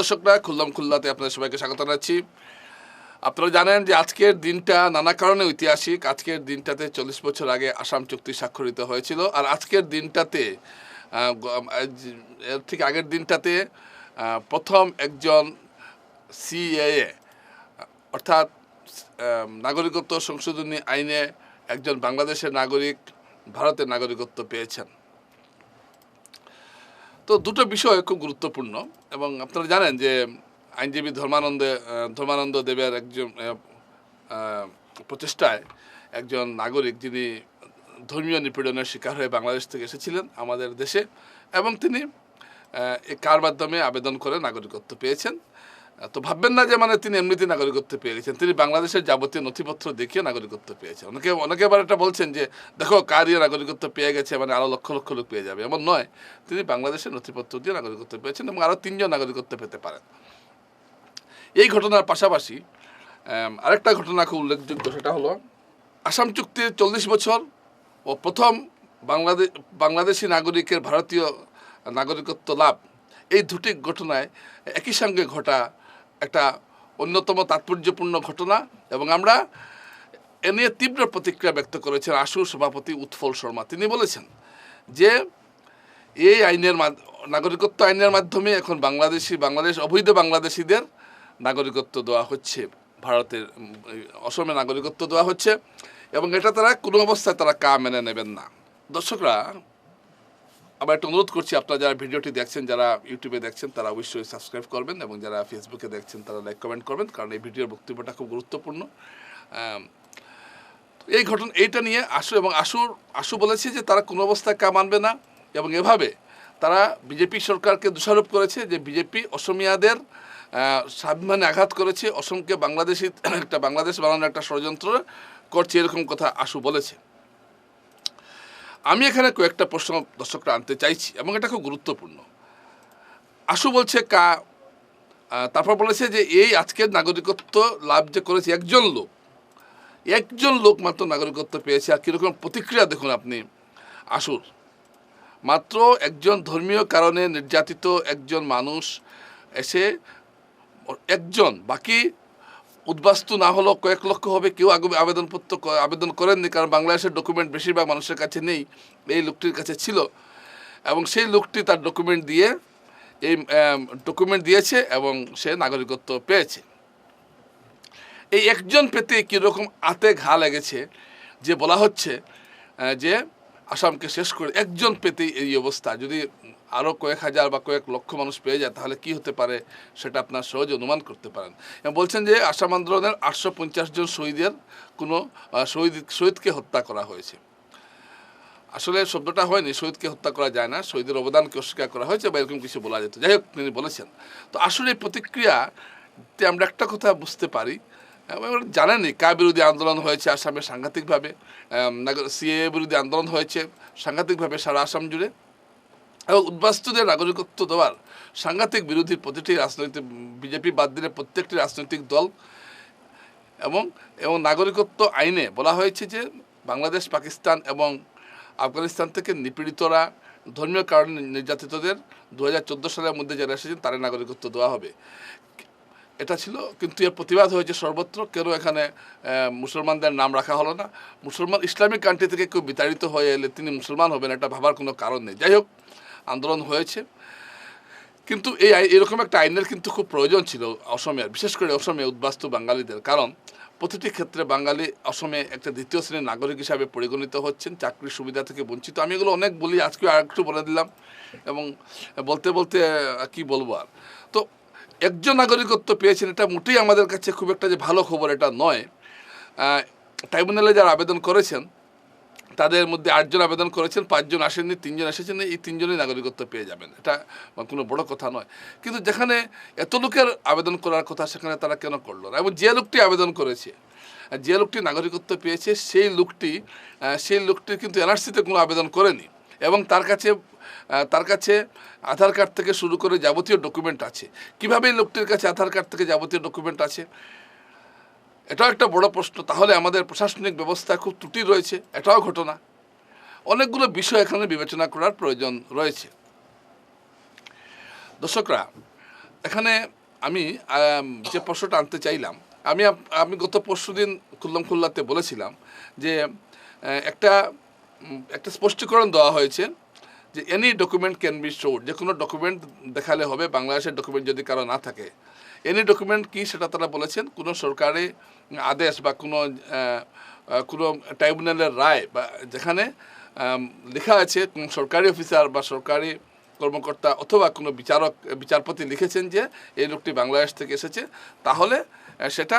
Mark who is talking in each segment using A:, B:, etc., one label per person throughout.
A: দর্শকরা খুললাম খুল্লাতে আপনাদের সবাইকে স্বাগত জানাচ্ছি। আপনারা জানেন যে আজকের দিনটা নানা কারণে ঐতিহাসিক। আজকের দিনটাতে চল্লিশ বছর আগে আসাম চুক্তি স্বাক্ষরিত হয়েছিল। আর আজকের দিনটাতে এর ঠিক আগের দিনটাতে প্রথম একজন সিএএ অর্থাৎ নাগরিকত্ব সংশোধনী আইনে একজন বাংলাদেশের নাগরিক, ভারতের নাগরিকত্ব পেয়েছেন। তো দুটো বিষয় খুব গুরুত্বপূর্ণ এবং আপনারা জানেন যে আইনজীবী ধর্মানন্দ ধর্মানন্দ দেবের একজন প্রচেষ্টায় একজন নাগরিক যিনি ধর্মীয় নিপীড়নের শিকার হয়ে বাংলাদেশ থেকে এসেছিলেন আমাদের দেশে এবং তিনি কার মাধ্যমে আবেদন করে নাগরিকত্ব পেয়েছেন। তো ভাববেন না যে মানে তিনি এমনিতে নাগরিকত্ব পেয়ে গেছেন তিনি বাংলাদেশের যাবতীয় নথিপত্র দেখিয়ে নাগরিকত্ব পেয়েছেন। অনেকে অনেকে আবার এটা বলছেন যে, দেখো কার ইয়ে নাগরিকত্ব পেয়ে গেছে মানে আরও লক্ষ লক্ষ লোক পেয়ে যাবে। এমন নয়। তিনি বাংলাদেশের নথিপত্র দিয়ে নাগরিকত্ব পেয়েছেন এবং আরও তিনজন নাগরিকত্ব পেতে পারেন। এই ঘটনার পাশাপাশি আরেকটা ঘটনা খুব উল্লেখযোগ্য, সেটা হলো আসাম চুক্তির চল্লিশ বছর ও প্রথম বাংলাদেশ বাংলাদেশি নাগরিকের ভারতীয় নাগরিকত্ব লাভ। এই দুটি ঘটনায় একই সঙ্গে ঘটা একটা অন্যতম তাৎপর্যপূর্ণ ঘটনা এবং আমরা এ নিয়ে তীব্র প্রতিক্রিয়া ব্যক্ত করেছেন আশুর সভাপতি উৎফল শর্মা। তিনি বলেছেন যে এই আইনের নাগরিকত্ব আইনের মাধ্যমে এখন বাংলাদেশি, বাংলাদেশ, অবৈধ বাংলাদেশিদের নাগরিকত্ব দেওয়া হচ্ছে। ভারতের অসমে নাগরিকত্ব দেওয়া হচ্ছে এবং এটা তারা কোনো অবস্থায় তারা কা মেনে নেবেন না। দর্শকরা আবার একটা অনুরোধ করছি, আপনারা যারা ভিডিওটি দেখছেন, যারা ইউটিউবে দেখছেন, তারা অবশ্যই সাবস্ক্রাইব করবেন এবং যারা ফেসবুকে দেখছেন, তারা লাইক কমেন্ট করবেন, কারণ এই ভিডিওর বক্তব্যটা খুব গুরুত্বপূর্ণ। এই ঘটনা, এইটা নিয়ে আশু এবং আশুর, আশু বলেছে যে তারা কোনো অবস্থায় কা মানবে না এবং এভাবে তারা বিজেপি সরকারকে দোষারোপ করেছে যে বিজেপি অসমিয়াদের স্বাভিমানে আঘাত করেছে, অসমকে বাংলাদেশি, একটা বাংলাদেশ বানানোর একটা ষড়যন্ত্র করছে, এরকম কথা আশু বলেছে। আমি এখানে কয়েকটা প্রশ্ন দর্শকরা আনতে চাইছি এবং এটা খুব গুরুত্বপূর্ণ। আশু বলছে কা তারপর বলেছে যে এই আজকের নাগরিকত্ব লাভ যে করেছে একজন লোক একজন লোক মাত্র নাগরিকত্ব পেয়েছে, আর কীরকম প্রতিক্রিয়া দেখুন আপনি। আসুর মাত্র একজন ধর্মীয় কারণে নির্যাতিত একজন মানুষ এসে, একজন, বাকি উদ্বাস্তু না হলেও কয়েক লক্ষ হবে। কেউ আগে আবেদনপত্র আবেদন করেননি কারণ বাংলাদেশের ডকুমেন্ট বেশিরভাগ মানুষের কাছে নেই, এই লোকটির কাছে ছিল। এবং সেই লোকটি তার ডকুমেন্ট দিয়ে এই ডকুমেন্ট দিয়েছে এবং সে নাগরিকত্ব পেয়েছে। এই একজন পেতে কীরকম আতে ঘা লেগেছে যে বলা হচ্ছে যে আসামকে শেষ করে একজন পেতেই এই অবস্থা। যদি আরও কয়েক হাজার বা কয়েক লক্ষ মানুষ পেয়ে যায়, তাহলে কি হতে পারে সেটা আপনার সহজে অনুমান করতে পারেন। এবং বলছেন যে আসাম আন্দোলনের আটশো পঞ্চাশ জন শহীদের কোনো শহীদ, শহীদকে হত্যা করা হয়েছে। আসলে শব্দটা হয়নি, শহীদকে হত্যা করা যায় না, শহীদের অবদানকে অস্বীকার করা হয়েছে বা এরকম কিছু বলা যেত। যাই হোক, তিনি বলেছেন। তো আসলে এই প্রতিক্রিয়াতে আমরা একটা কথা বুঝতে পারি, এবং জানেনই কা বিরোধী আন্দোলন হয়েছে আসামে সাংঘাতিকভাবে সিএ বিরোধী আন্দোলন হয়েছে সাংঘাতিকভাবে সারা আসাম জুড়ে। এবং উদ্বাস্তুদের নাগরিকত্ব দেওয়ার সাংঘাতিক বিরোধী প্রতিটি রাজনৈতিক, বিজেপি বাদ দিলে প্রত্যেকটি রাজনৈতিক দল এবং এবং নাগরিকত্ব আইনে বলা হয়েছে যে বাংলাদেশ, পাকিস্তান এবং আফগানিস্তান থেকে নিপীড়িতরা ধর্মীয় কারণে নির্যাতিতদের দু হাজার চোদ্দ সালের মধ্যে যারা এসেছেন তাদের নাগরিকত্ব দেওয়া হবে। এটা ছিল, কিন্তু এর প্রতিবাদ হয়েছে সর্বত্র, কেন এখানে মুসলমানদের নাম রাখা হলো না? মুসলমান ইসলামিক কান্ট্রি থেকে কেউ বিতাড়িত হয়ে এলে তিনি মুসলমান হবেন এটা ভাবার কোনো কারণ নেই। যাই হোক আন্দোলন হয়েছে। কিন্তু এই এরকম একটা আইনের কিন্তু খুব প্রয়োজন ছিল অসমের বিশেষ করে অসমে উদ্বাস্তু বাঙালিদের। কারণ প্রতিটি ক্ষেত্রে বাঙালি অসমে একটা দ্বিতীয় শ্রেণির নাগরিক হিসাবে পরিগণিত হচ্ছেন, চাকরির সুবিধা থেকে বঞ্চিত। আমি এগুলো অনেক বলি, আজকে আর একটু বলে দিলাম এবং বলতে বলতে কি বলব আর। তো একজন নাগরিকত্ব পেয়েছেন, এটা মোটেই আমাদের কাছে খুব একটা যে ভালো খবর এটা নয়। ট্রাইব্যুনালে যারা আবেদন করেছেন তাদের মধ্যে আটজন আবেদন করেছেন, পাঁচজন আসেননি, তিনজন এসেছেন, এই তিনজনই নাগরিকত্ব পেয়ে যাবেন। এটা কোনো বড় কথা নয়। কিন্তু যেখানে এত লোকের আবেদন করার কথা সেখানে তারা কেন করল না? এবং যে লোকটি আবেদন করেছে, যে লোকটি নাগরিকত্ব পেয়েছে, সেই লোকটি সেই লোকটি কিন্তু এনআরসিতে কোনো আবেদন করেনি এবং তার কাছে তার কাছে আধার কার্ড থেকে শুরু করে যাবতীয় ডকুমেন্ট আছে। কীভাবে লোকটির কাছে আধার কার্ড থেকে যাবতীয় ডকুমেন্ট আছে? এটাও একটা বড় প্রশ্ন। তাহলে আমাদের প্রশাসনিক ব্যবস্থা খুব ত্রুটি রয়েছে, এটাও ঘটনা। অনেকগুলো বিষয় এখানে বিবেচনা করার প্রয়োজন রয়েছে। দর্শকরা, এখানে আমি যে প্রশ্নটা আনতে চাইলাম, আমি আমি গত পরশু দিন খুল্লাম খুল্লাতে বলেছিলাম যে একটা একটা স্পষ্টীকরণ দেওয়া হয়েছে। যে any document can be showed যে কোনো ডকুমেন্ট দেখালে হবে, বাংলাদেশের ডকুমেন্ট যদি কারও না থাকে। এনি ডকুমেন্ট কি সেটা তারা বলেছেন, কোনো সরকারি আদেশ বা কোনো কোনো ট্রাইব্যুনালের রায় বা যেখানে লেখা আছে সরকারি অফিসার বা সরকারি কর্মকর্তা অথবা কোনো বিচারক, বিচারপতি লিখেছেন যে এই লোকটি বাংলাদেশ থেকে এসেছে, তাহলে সেটা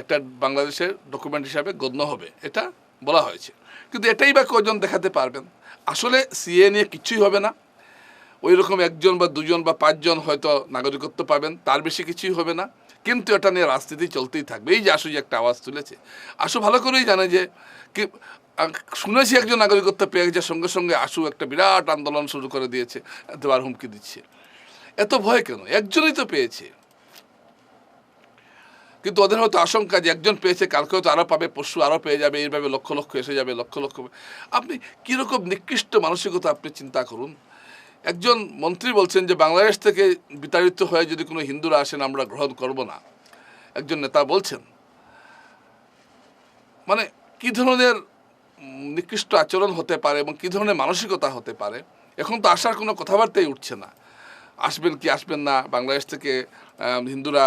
A: একটা বাংলাদেশের ডকুমেন্ট হিসাবে গণ্য হবে। এটা বলা হয়েছে। কিন্তু এটাই বা কজন দেখাতে পারবেন? আসলে সিএ নিয়ে কিছুই হবে না। ওই রকম একজন বা দুজন বা পাঁচজন হয়তো নাগরিকত্ব পাবেন, তার বেশি কিছুই হবে না। কিন্তু এটা নিয়ে রাজনীতি চলতেই থাকবে। এই যে আশু যে একটা আওয়াজ তুলেছে। আশু ভালো করেই জানে যে কি শুনেছি একজন নাগরিকত্ব পেয়ে গেছে, সঙ্গে সঙ্গে আশু একটা বিরাট আন্দোলন শুরু করে দিয়েছে দেওয়ার হুমকি দিচ্ছে। এত ভয় কেন? একজনই তো পেয়েছে। কিন্তু ওদের হয়তো আশঙ্কা যে একজন পেয়েছে, কালকে হয়তো আরও পাবে পশু আরও পেয়ে যাবে, এইভাবে লক্ষ লক্ষ এসে যাবে, লক্ষ লক্ষ আপনি কীরকম নিকৃষ্ট মানসিকতা, আপনি চিন্তা করুন। একজন মন্ত্রী বলছেন যে, বাংলাদেশ থেকে বিতাড়িত হয়ে যদি কোনো হিন্দুরা আসেন, আমরা গ্রহণ করব না। একজন নেতা বলছেন। মানে কি ধরনের নিকৃষ্ট আচরণ হতে পারে এবং কি ধরনের মানসিকতা হতে পারে? এখন তো আসার কোনো কথাবার্তাই উঠছে না। আসবেন কি আসবেন না? বাংলাদেশ থেকে হিন্দুরা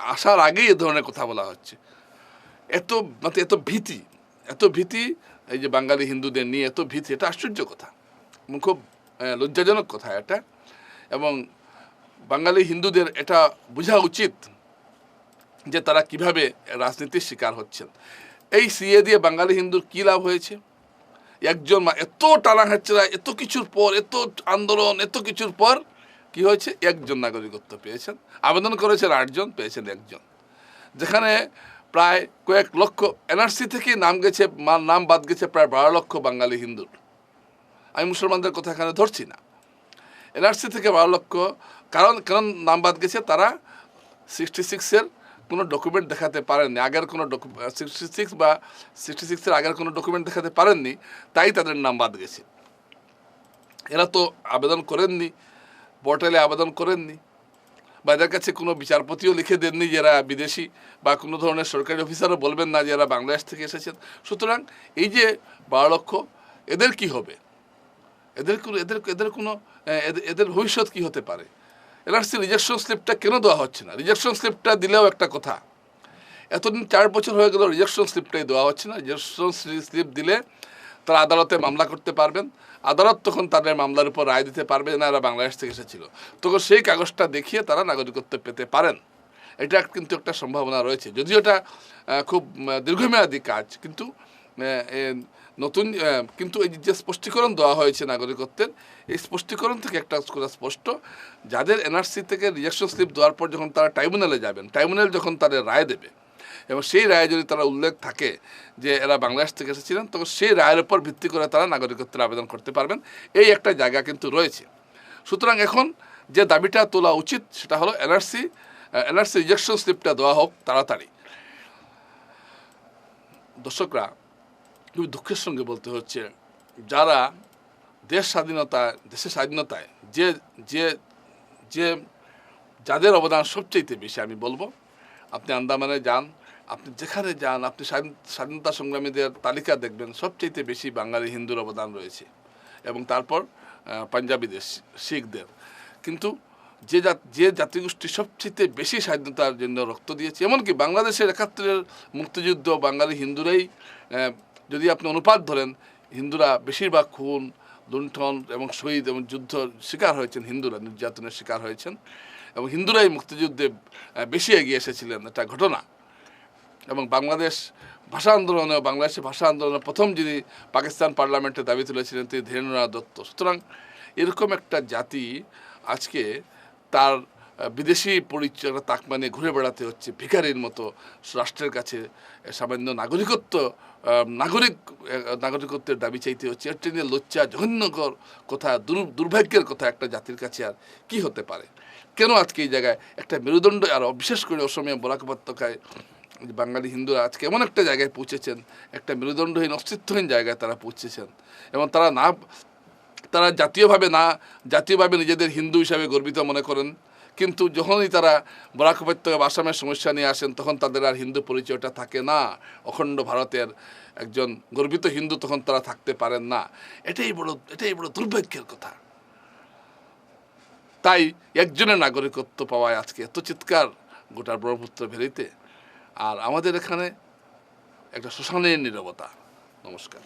A: আসার আগেই এ ধরনের কথা বলা হচ্ছে। এত মানে এত ভীতি এত ভীতি, এই যে বাঙালি হিন্দুদের নিয়ে এত ভীতি, এটা আশ্চর্য কথা। এবং খুব লজ্জাজনক কথা এটা। এবং বাঙালি হিন্দুদের এটা বোঝা উচিত যে তারা কীভাবে রাজনীতির শিকার হচ্ছেন। এই সিএ দিয়ে বাঙালি হিন্দুর কী লাভ হয়েছে? একজন এত টানা হেঁচড়া এত কিছুর পর, এত আন্দোলন, এত কিছুর পর কি হয়েছে? একজন নাগরিকত্ব পেয়েছেন। আবেদন করেছেন আটজন, পেয়েছেন একজন। যেখানে প্রায় কয়েক লক্ষ এনআরসি থেকে নাম গেছে নাম বাদ গেছে প্রায় বারো লক্ষ বাঙালি হিন্দুর। আমি মুসলমানদের কথা এখানে ধরছি না। এনআরসি থেকে বারো লক্ষ, কারণ কারণ নাম বাদ গেছে, তারা সিক্সটি সিক্সের কোনো ডকুমেন্ট দেখাতে পারেননি। আগের কোনো সিক্সটি সিক্স বা সিক্সটি সিক্সের আগের কোনো ডকুমেন্ট দেখাতে পারেননি, তাই তাদের নাম বাদ গেছে। এরা তো আবেদন করেননি পোর্টালে আবেদন করেননি বা এদের কাছে কোনো বিচারপতিও লিখে দেননি যে এরা বিদেশি বা কোনো ধরনের সরকারি অফিসারও বলবেন না যে এরা বাংলাদেশ থেকে এসেছেন। সুতরাং এই যে বারো লক্ষ, এদের কি হবে? এদের কোনো, এদের এদের কোনো এদের ভবিষ্যৎ কি হতে পারে? এনআরসি রিজেকশন স্লিপটা কেন দেওয়া হচ্ছে না? রিজেকশন স্লিপটা দিলেও একটা কথা, এতদিন চার বছর হয়ে গেল রিজেকশন স্লিপটাই দেওয়া হচ্ছে না। রিজেকশন স্লিপ দিলে তারা আদালতে মামলা করতে পারবেন। আদালত তখন তাদের মামলার উপর রায় দিতে পারবে না, এরা বাংলাদেশ থেকে এসেছিল। তখন সেই কাগজটা দেখিয়ে তারা নাগরিকত্ব পেতে পারেন। এটা কিন্তু একটা সম্ভাবনা রয়েছে। যদিও এটা খুব দীর্ঘমেয়াদী কাজ, কিন্তু নতুন কিন্তু এই যে স্পষ্টীকরণ দেওয়া হয়েছে নাগরিকত্বের, এই স্পষ্টীকরণ থেকে একটা কথা স্পষ্ট। যাদের এনআরসি থেকে রিজেকশন স্লিপ দেওয়ার পর যখন তারা ট্রাইব্যুনালে যাবেন ট্রাইব্যুনাল যখন তাদের রায় দেবে এবং সেই রায়ে যদি তারা উল্লেখ থাকে যে এরা বাংলাদেশ থেকে এসেছিলেন, তখন সেই রায়ের উপর ভিত্তি করে তারা নাগরিকত্বের আবেদন করতে পারবেন। এই একটা জায়গা কিন্তু রয়েছে। সুতরাং এখন যে দাবিটা তোলা উচিত সেটা হলো এনআরসি এনআরসি রিজেকশন স্লিপটা দেওয়া হোক তাড়াতাড়ি। দর্শকরা, খুবই দুঃখের সঙ্গে বলতে হচ্ছে, যারা দেশ স্বাধীনতা, দেশের স্বাধীনতায় যে যে যে যাদের অবদান সবচেয়ে বেশি আমি বলব, আপনি আন্দামানে যান আপনি যেখানে যান, আপনি স্বাধীন- স্বাধীনতা সংগ্রামীদের তালিকা দেখবেন সবচেয়ে বেশি বাঙালি হিন্দুর অবদান রয়েছে এবং তারপর পাঞ্জাবিদের শিখদের। কিন্তু যে যে জাতিগোষ্ঠী সবচেয়ে বেশি স্বাধীনতার জন্য রক্ত দিয়েছে, এমনকি বাংলাদেশের একাত্তরের মুক্তিযুদ্ধ বাঙালি হিন্দুরাই যদি আপনি অনুপাত ধরেন, হিন্দুরা বেশিরভাগ খুন, লুণ্ঠন এবং শহীদ এবং যুদ্ধ শিকার হয়েছেন, হিন্দুরা নির্যাতনের শিকার হয়েছেন এবং হিন্দুরাই মুক্তিযুদ্ধে বেশি এগিয়ে এসেছিলেন একটা ঘটনা। এবং বাংলাদেশ ভাষা আন্দোলনে বাংলাদেশের ভাষা আন্দোলনে প্রথম যিনি পাকিস্তান পার্লামেন্টে দাবি তুলেছিলেন তিনি ধীরেন্দ্রনাথ দত্ত। সুতরাং এরকম একটা জাতি আজকে তার বিদেশি পরিচয় তাক মানে ঘুরে বেড়াতে হচ্ছে, ভিখারির মতো রাষ্ট্রের কাছে সামান্য নাগরিকত্ব নাগরিক নাগরিকত্বের দাবি চাইতে হচ্ছে। এর নিয়ে লজ্জা জঘন্যকর কথা দুর্ভাগ্যের কথা একটা জাতির কাছে আর কি হতে পারে? কেন আজকে এই জায়গায় একটা মেরুদণ্ড, আর বিশেষ করে অসমীয়া বরাক উপত্যকায় যে বাঙালি হিন্দুরা আজকে এমন একটা জায়গায় পৌঁছেছেন, একটা মেরুদণ্ডহীন, অস্তিত্বহীন জায়গায় তারা পৌঁছেছেন। এবং তারা না, তারা জাতীয়ভাবে না, জাতীয়ভাবে নিজেদের হিন্দু হিসাবে গর্বিত মনে করেন। কিন্তু যখনই তারা বরাক উপত্যকা আসামের সমস্যা নিয়ে আসেন, তখন তাদের আর হিন্দু পরিচয়টা থাকে না। অখণ্ড ভারতের একজন গর্বিত হিন্দু তখন তারা থাকতে পারেন না। এটাই বড় এটাই বড় দুর্ভাগ্যের কথা। তাই একজনের নাগরিকত্ব পাওয়ায় আজকে এত চিৎকার গোটা ব্রহ্মপুত্র ভেরিতে। আর আমাদের এখানে একটা শ্মশানের নিরবতা। নমস্কার।